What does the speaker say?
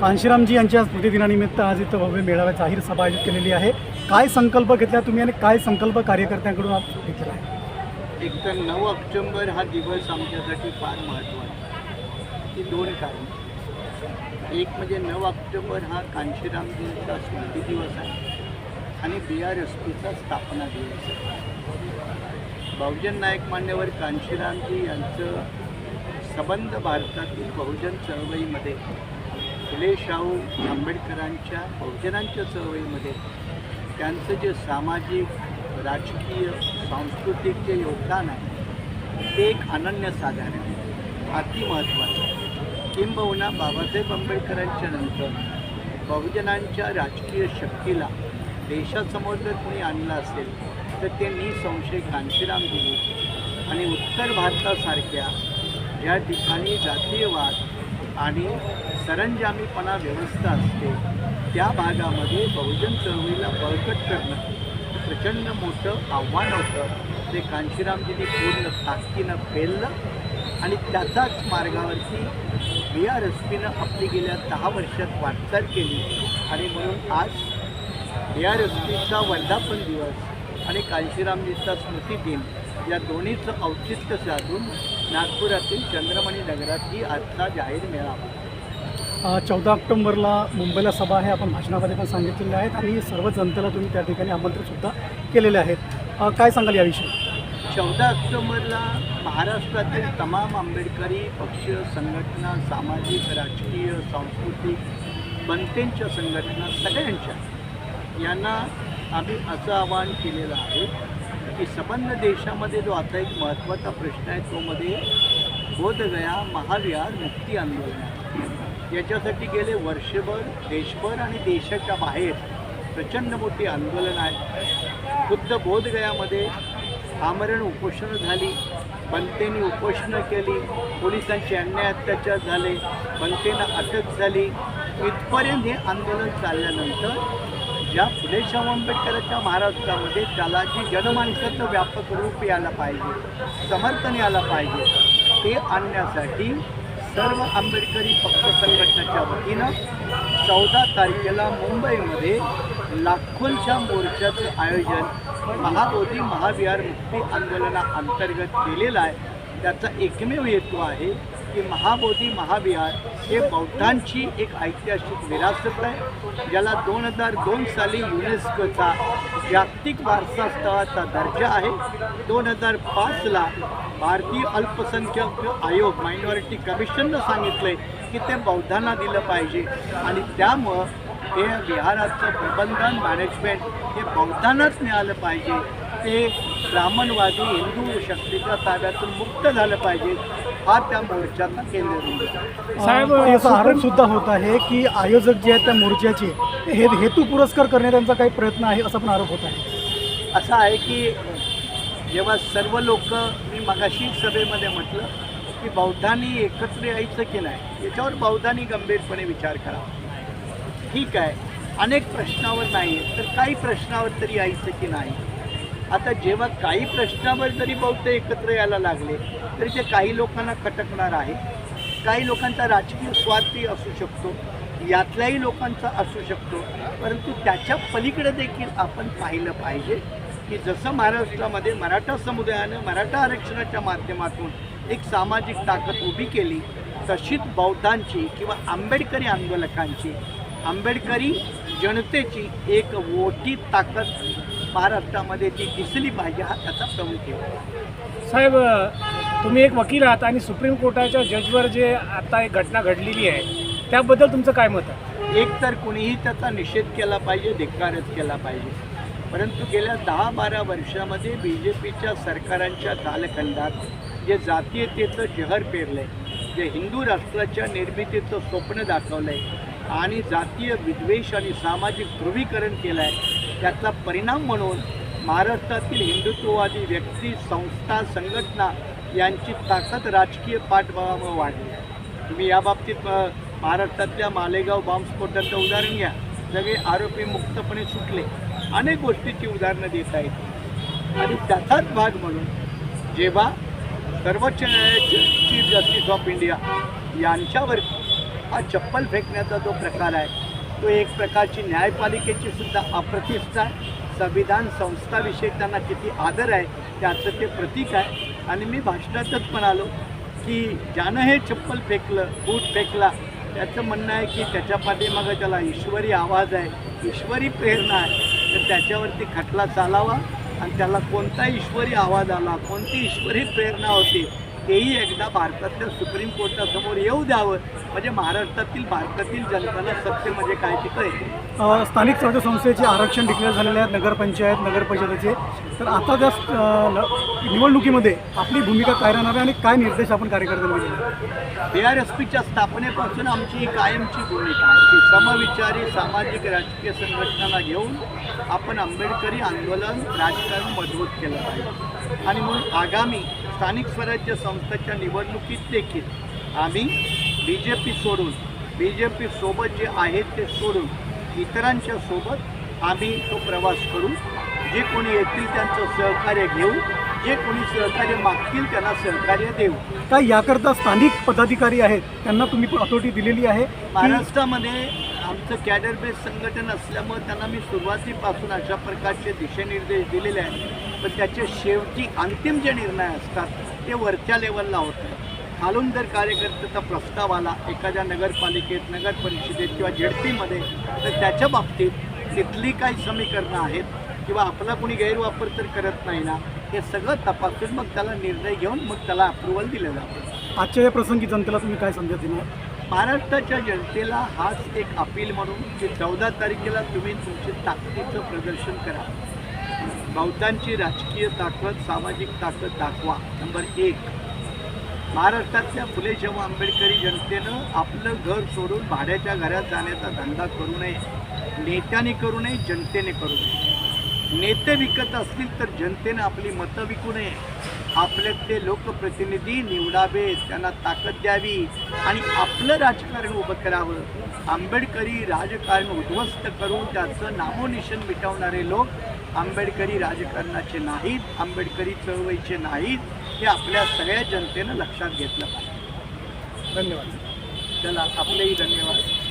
कांशीरामजी यांच्या स्मृतिदिनानिमित्त आज इथं भव्य मेळाव्या जाहीर सभा आयोजित केलेली आहे. काय संकल्प घेतला तुम्ही आणि काय संकल्प कार्यकर्त्यांकडून आप घेतला आहे? एक तर नऊ ऑक्टोंबर हा दिवस आमच्यासाठी फार महत्त्वाचा ही दोन कारण. एक म्हणजे नऊ ऑक्टोबर हा कांशीरामजींचा स्मृती दिवस आहे आणि बी आर एस पीचा स्थापना दिवस आहे. बहुजन नायक मान्यवर कांशीरामजी यांचं संबंध भारतातील बहुजन चळवळीमध्ये फुले शाहू आंबेडकरांच्या बहुजनांच्या चळवळीमध्ये त्यांचं जे सामाजिक राजकीय सांस्कृतिक जे योगदान आहे ते एक अनन्यसाधारण आहे. अति महत्त्वाचं किंबहुना बाबासाहेब आंबेडकरांच्या नंतर बहुजनांच्या राजकीय शक्तीला देशासमोर जर कोणी आणलं असेल तर ते निसंशय कांशीराम दिली आणि उत्तर भारतासारख्या ज्या ठिकाणी जातीयवाद आणि सरंजामीपणा व्यवस्था असते त्या भागामध्ये बहुजन चळवळीला बळकट करणं प्रचंड मोठं आव्हान होतं. ते कांशीरामजींनी पूर्ण ताकदीनं फेललं आणि त्याचाच मार्गावरती बी आर एस पीनं आपली गेल्या दहा वर्षात वाटचाल केली. आणि म्हणून आज बी आर एस पीचा वर्धापन दिवस आणि कांशीरामजीचा स्मृती दिन या दोन्हीचं औचित्य साधून नागपुरातील चंद्रमणी नगरात ही आजचा जाहीर मेळावा. चौदा ऑक्टोंबरला मुंबईला सभा आहे आपण भाषणामध्ये पण सांगितलेले आहेत आणि सर्व जनतेला तुम्ही त्या ठिकाणी आमंत्रितसुद्धा केलेले आहेत. काय सांगाल याविषयी? चौदा ऑक्टोबरला महाराष्ट्रातील तमाम आंबेडकरी पक्ष संघटना सामाजिक राजकीय सांस्कृतिक बनतेंच्या संघटना सगळ्यांच्या यांना आम्ही असं आवाहन केलेलं आहे की संबंध देशामध्ये जो आता एक महत्त्वाचा प्रश्न आहे तो मध्ये बोधगया महाविहार मुक्ती आंदोलन आहे. याच्यासाठी गेले वर्षभर देशभर आणि देशाच्या बाहेर प्रचंड मोठी आंदोलन आहे. खुद्द बोधगयामध्ये आमरण उपोषणं झाली बनतेने उपोषणं केली पोलिसांचे अन्याय अत्याचार झाले बनतेनं अटक झाली. इथपर्यंत हे आंदोलन चालल्यानंतर ज्या फुले शाहू आंबेडकरांच्या महाराष्ट्रामध्ये त्याला जी जनमानसाचं व्यापक रूप यायला पाहिजे समर्थन यायला पाहिजे ते आणण्यासाठी सर्व आंबेडकरी पक्ष संघटनेच्या वतीनं चौदा तारखेला मुंबईमध्ये लाखोंच्या मोर्चाचं आयोजन महाबोधी महाविहार मुक्ती आंदोलनाअंतर्गत केलेलं आहे. त्याचा एकमेव हेतू आहे की महाबोधी महाविहार हे बौद्धांची एक ऐतिहासिक विरासत आहे ज्याला दोन हजार दोन साली युनेस्कोचा जागतिक वारसा स्थळाचा दर्जा आहे. दोन हजार पाचला भारतीय अल्पसंख्याक आयोग मायनॉरिटी कमिशननं सांगितलं आहे की ते बौद्धांना दिलं पाहिजे आणि त्यामुळं हे विहाराचं प्रबंधन मॅनेजमेंट हे बौद्धांनाच मिळालं पाहिजे. ते ब्राह्मणवादी हिंदू शक्तीच्या ताब्यातून मुक्त झालं पाहिजे हा त्या मोर्चाचा केंद्रबिंदू आहे. साहेब याचा आरोप सुद्धा होत आहे की आयोजक जे आहेत त्या मोर्चाचे हे हेतू पुरस्कार करण्याचा काही प्रयत्न आहे असा पण आरोप होत आहे. असं आहे की जेव्हा सर्व लोक मी मगाशी सभेमध्ये म्हटलं की बौद्धांनी एकत्र यायचं की नाही याच्यावर बौद्धांनी गंभीरपणे विचार करावा ठीक आहे अनेक प्रश्नावर नाही तर काही प्रश्नावर तरी यायचं की नाही? आता जेव्हा काही प्रश्नावर जरी बौद्ध एकत्र यायला लागले तरी ते काही लोकांना खटकणार आहे. काही लोकांचा राजकीय स्वार्थी असू शकतो यातल्याही लोकांचा असू शकतो परंतु त्याच्या पलीकडे देखील आपण पाहिलं पाहिजे की जसं महाराष्ट्रामध्ये मराठा समुदायानं मराठा आरक्षणाच्या माध्यमातून एक सामाजिक ताकद उभी केली तशीच बौद्धांची किंवा आंबेडकरी आंदोलकांची आंबेडकरी जनतेची एक मोठी ताकद महाराष्ट्रामध्ये ती दिसली पाहिजे हा त्याचा प्रमुख. साहेब तुम्ही एक वकील आहात आणि सुप्रीम कोर्टाच्या जजवर जे आता एक घटना घडलेली आहे त्याबद्दल तुमचं काय मत आहे एक तर कुणीही त्याचा निषेध केला पाहिजे धिक्कारच केला पाहिजे परंतु गेल्या दहा बारा वर्षामध्ये बी जे पीच्या सरकारांच्या कालखंडात जे जातीयतेचं जहर पेरलं आहे जे हिंदू राष्ट्राच्या निर्मितीचं स्वप्न दाखवलं आहे आणि जातीय विद्वेष आणि सामाजिक ध्रुवीकरण केलं आहे त्याचा परिणाम म्हणून महाराष्ट्रातील हिंदुत्ववादी व्यक्ती संस्था संघटना यांची ताकद राजकीय पाठबळामुळे वाढली आहे. तुम्ही याबाबतीत महाराष्ट्रातल्या मालेगाव बॉम्बस्फोटाचं उदाहरण घ्या. सगळे आरोपी मुक्तपणे सुटले. अनेक गोष्टीची उदाहरणं देता येतील आणि त्याचाच भाग म्हणून जेव्हा सर्वोच्च न्यायालयाचे चीफ जस्टिस ऑफ इंडिया यांच्यावर हा चप्पल फेकण्याचा जो प्रकार आहे तो एक प्रकारची न्यायपालिकेची सुद्धा अप्रतिष्ठा आहे संविधान संस्थाविषयी त्यांना किती आदर आहे त्याचं ते प्रतीक आहे. आणि मी भाषणातच म्हणालो की ज्यानं हे चप्पल फेकलं बूट फेकला त्याचं म्हणणं आहे की त्याच्या पाठीमागं त्याला ईश्वरी आवाज आहे ईश्वरी प्रेरणा आहे तर त्याच्यावरती खटला चालावा आणि त्याला कोणता ईश्वरी आवाज आला कोणती ईश्वरी प्रेरणा होती तेही एकदा भारतातल्या सुप्रीम कोर्टासमोर येऊ द्यावं. म्हणजे महाराष्ट्रातील भारतातील जनताला सत्य म्हणजे काय ते कळेल. अ, स्थानिक स्वराज्य संस्थेचे आरक्षण डिक्लेअर झालेले आहेत नगरपंचायत नगर परिषदेचे तर आता त्या निवडणुकीमध्ये आपली भूमिका काय राहणार आहे आणि काय निर्देश आपण कार्यकर्त्यांना आहेत? बी आर एस पीच्या स्थापनेपासून आमची ही कायमची भूमिका आहे की समविचारी सामाजिक राजकीय संघटनांना घेऊन आपण आंबेडकरी आंदोलन राजकारण मजबूत केलं पाहिजे. आणि म्हणून आगामी स्थानिक स्वराज्य संस्थेच्या निवडणुकीत देखील आम्ही बी जे पी सोडून बी जे पी सोबत जे आहेत ते सोडून इतरांच्या सोबत आम्ही तो प्रवास करू. जे कोणी येतील त्यांचं सहकार्य घेऊ. जे कोणी सहकार्य मागतील त्यांना सहकार्य देऊ. काय याकरता स्थानिक पदाधिकारी आहेत त्यांना तुम्ही अथॉरिटी दिलेली आहे? महाराष्ट्रामध्ये आमचं कॅडर बेस संघटन असल्यामुळे त्यांना मी सुरुवातीपासून अशा प्रकारचे दिशानिर्देश दिलेले आहेत. पण त्याचे शेवटी अंतिम जे निर्णय असतात ते वरच्या लेवलला होतात खालून जर कार्यकर्त्याचा प्रस्ताव आला एखाद्या नगरपालिकेत नगर परिषदेत किंवा झेडपीमध्ये तर त्याच्या बाबतीत तिथली काही समीकरणं आहेत किंवा आपला कोणी गैरवापर तर करत नाही ना हे सगळं तपासून मग त्याला निर्णय घेऊन मग त्याला अप्रुव्हल दिलं जातं. आजच्या या प्रसंगी जनतेला तुम्ही काय संदेश देणार? महाराष्ट्राच्या जनतेला हाच एक अपील म्हणून की चौदा तारखेला तुम्ही तुमचे ताकदीचं प्रदर्शन करा. बौद्धांची राजकीय ताकद सामाजिक ताकद दाखवा. नंबर एक. महाराष्ट्रातल्या फुले शाहू आंबेडकरी जनतेनं आपलं घर सोडून भाड्याच्या घरात जाण्याचा धंदा करू नये नेत्याने करू नये जनतेने करू नये. नेते विकत असतील तर जनतेनं आपली मतं विकू नये. आपल्यातले लोकप्रतिनिधी निवडावे त्यांना ताकद द्यावी आणि आपलं राजकारण उभं करावं. आंबेडकरी राजकारण उद्ध्वस्त करून त्याचं नामोनिशन मिटवणारे लोक आंबेडकरी राजकारणाचे नाहीत आंबेडकरी चळवळीचे नाहीत हे आपल्या सगळ्या जनतेनं लक्षात घेतलं पाहिजे. धन्यवाद. चला आपलेही धन्यवाद.